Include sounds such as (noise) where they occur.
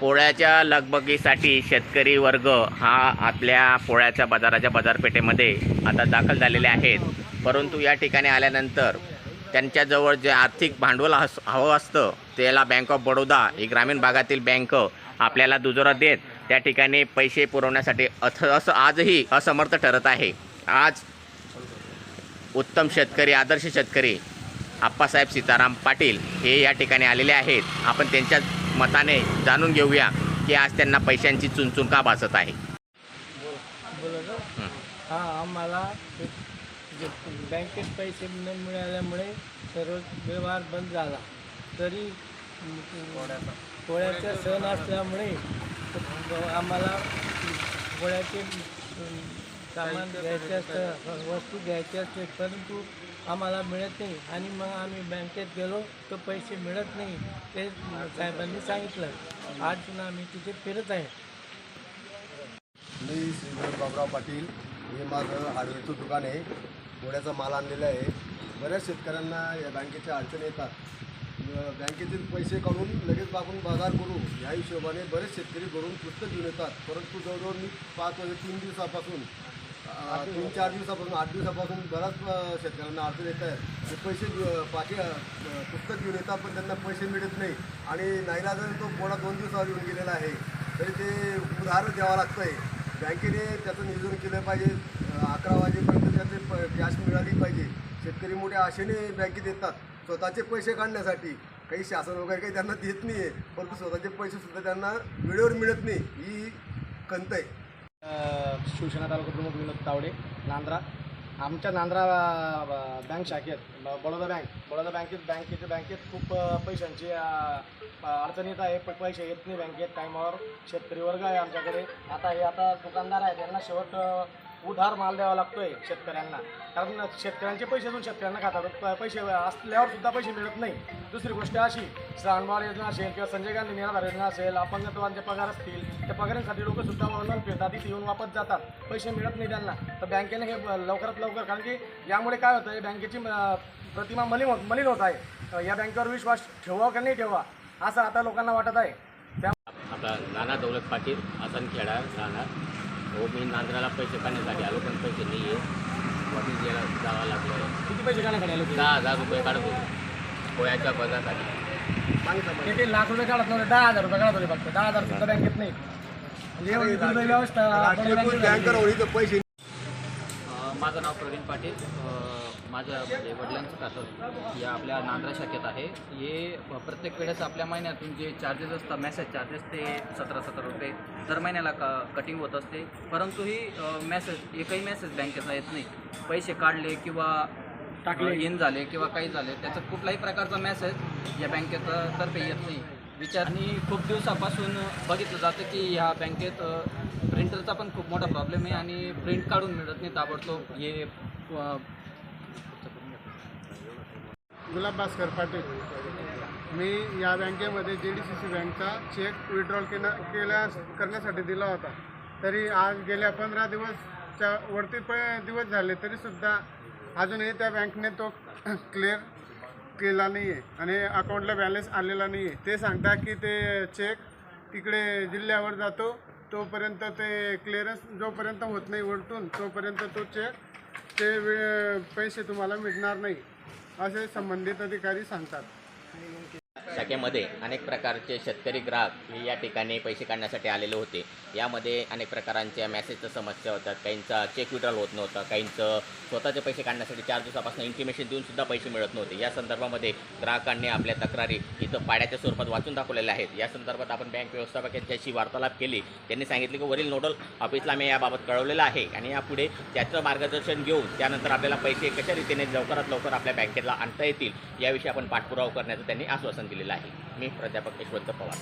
पोळ्याच्या लगबगीसाठी शेतकरी वर्ग हा आपल्या पोळ्याच्या बाजाराच्या बाजारपेठेमध्ये आता दाखल झालेले आहेत. परंतु या ठिकाणी आल्यानंतर त्यांच्याजवळ जे आर्थिक भांडवल हस हवं असतं त्याला बँक ऑफ बडोदा ही ग्रामीण भागातील बँक आपल्याला दुजोरा देत त्या ठिकाणी पैसे पुरवण्यासाठी अथ असं आजही असमर्थ ठरत आहे. आज उत्तम शेतकरी आदर्श शेतकरी आप्पासाहेब सीताराम पाटील हे या ठिकाणी आलेले आहेत. आपण त्यांच्या मताने जाणून घेऊया की आज त्यांना पैशांची चुनचुन का भासत आहे. बोलत हं. हा आम्हाला बँकेत पैसे न मिळाल्यामुळे सर्व व्यवहार बंद झाला. तरी पोळ्याचा सण असल्यामुळे आम्हाला पोळ्याचे सामान घ्यायचे असतं वस्तू घ्यायचे असते परंतु आम्हाला मिळत नाही. आणि मग आम्ही बँकेत गेलो तर पैसे मिळत नाही. ते साहेबांनी सांगितलं. आज पुन्हा आम्ही तिथे फिरत आहे. मी श्रीधर बाबराव पाटील. हे माझं हार्डवेअरचं दुकान आहे. घोड्याचा माल आणलेला आहे. बऱ्याच शेतकऱ्यांना या बँकेच्या अडचणी येतात. बँकेतील पैसे काढून लगेच आपण बाजार करू. या हिशोबाने बरेच शेतकरी भरून पुस्तक घेऊन येतात. परंतु जवळजवळ मी पाच वाजे तीन दिवसापासून दोन तीन चार दिवसापासून आठ दिवसापासून बऱ्याच शेतकऱ्यांना अडचण येत आहे ते पैसे घेऊ- पुस्तक घेऊन येतात पण त्यांना पैसे मिळत नाही. आणि नाहीला जर तो पोळा दोन दिवसावर येऊन गेलेला आहे. तरी ते उधार द्यावं लागतं आहे बँकेने त्याचं नियोजन केलं पाहिजे. अकरा वाजेपर्यंत त्याचे प कॅश मिळाली पाहिजे. शेतकरी मोठ्या आशेने बँकेत येतात. स्वतःचे पैसे काढण्यासाठी. काही शासन वगैरे काही त्यांना देत नाही आहे परंतु स्वतःचे पैसेसुद्धा त्यांना वेळेवर मिळत नाही. ही खंत आहे. शिवसेना तालुका प्रमुख विनोद तावडे नांद्रा. आमच्या नांद्रा बँक शाखेत बडोदा बँक बडोदा बँकेत बँकेच्या बँकेत खूप पैशांची अडचण येत आहे. पण पैसे येत नाही बँकेत. टायमावर शेतकरी वर्ग आहे आमच्याकडे. आता हे आता दुकानदार आहे त्यांना शेवट उधार माल द्यावा लागतोय शेतकऱ्यांना. कारण शेतकऱ्यांचे पैसे अजून शेतकऱ्यांना खातात. प- पैसे असल्यावर सुद्धा पैसे मिळत नाही. दुसरी गोष्ट अशी श्रावणबाळ योजना असेल किंवा संजय गांधी निराधार योजना असेल अपंगत्वांचे पगार असतील त्या पगारांसाठी लोक सुद्धा वळण फिरतात तिथे येऊन वापस जातात. पैसे मिळत नाही त्यांना. तर बँकेने हे लवकरात लवकर कारण की यामुळे काय होतं बँकेची प्रतिमा मलिन होत मलिन होत आहे. या बँकेवर विश्वास ठेवा का नाही ठेवा असं आता लोकांना वाटत आहे. त्या नाना दौलत पाटील आसन राहणार हो मी नांद्राला पैसे काढण्यासाठी आलो पण पैसे नाही आहे वडील गेला जावं लागलं. किती पैसे काढण्यासाठी आले होते दहा हजार रुपये काढत होते. पोळ्याच्या बाजारासाठी ते काही लाख रुपये काढत नव्हते? दहा हजार रुपये काढत होते फक्त. दहा हजार सुद्धा बँकेत नाही. म्हणजे अ, माझं नाव प्रवीण पाटील. अ, माझ्या म्हणजे वडिलांचं खातं या आपल्या नांद्रा शाखेत आहे. हे प्रत्येक वेळेस आपल्या महिन्यातून जे चार्जेस असतात मेसेज चार्जेस ते सतरा सतरा रुपये दर महिन्याला क कटिंग होत असते. परंतु ही मेसेज एकही मेसेज बँकेचा येत नाही. पैसे काढले किंवा टाकले. इन झाले किंवा काही झाले त्याचा कुठलाही प्रकारचा मेसेज या बँकेत तर्फे येत नाही. विचार आणि खूप दिवसापासून बघितलं जातं की ह्या बँकेत प्रिंटरचा पण खूप मोठा प्रॉब्लेम आहे आणि प्रिंट काढून मिळत नाही ताबडतोब. हे गुलाब भास्कर पाटील. मी या बँकेमध्ये जे डी सी सी बँकचा चेक विड्रॉल केला केल्या करण्यासाठी दिला होता. तरी आज गेल्या पंधरा दिवसच्या वरती प दिवस झाले तरीसुद्धा अजूनही त्या बँकने तो (clears throat) क्लिअर केला नाही आहे आणि अकाउंटला बॅलन्स आलेला नाही आहे ते सांगता की ते चेक तिकडे जिल्ह्यावर जातो तोपर्यंत ते क्लिअरन्स जोपर्यंत होत नाही वरतून तोपर्यंत तो चेक ते पैसे तुम्हाला मिळणार नाही. असे संबंधित अधिकारी सांगतात. शाखेमध्ये अनेक प्रकारचे शेतकरी ग्राहक हे या ठिकाणी पैसे काढण्यासाठी आलेले होते. यामध्ये अनेक प्रकारांच्या मॅसेजच्या समस्या होतात. काहींचा चेक विड्रॉल होत नव्हतं. काहींचं स्वतःचे पैसे काढण्यासाठी चार दिवसापासून इन्फॉर्मेशन देऊन सुद्धा पैसे मिळत नव्हते. या संदर्भामध्ये ग्राहकांनी आपल्या तक्रारी इथं पाड्याच्या स्वरूपात वाचून दाखवलेल्या आहेत. या संदर्भात आपण बँक व्यवस्थापक यांच्याशी वार्तालाप केली. त्यांनी सांगितले की वरील नोडल ऑफिसला मी याबाबत कळवलेलं आहे आणि यापुढे त्याचं मार्गदर्शन घेऊन त्यानंतर आपल्याला पैसे कशा रीतीने लवकरात लवकर आपल्या बँकेला आणता येतील याविषयी आपण पाठपुरावा करण्याचं त्यांनी आश्वासन दिलेलं आहे. मी प्राध्यापक यशवंत पवार.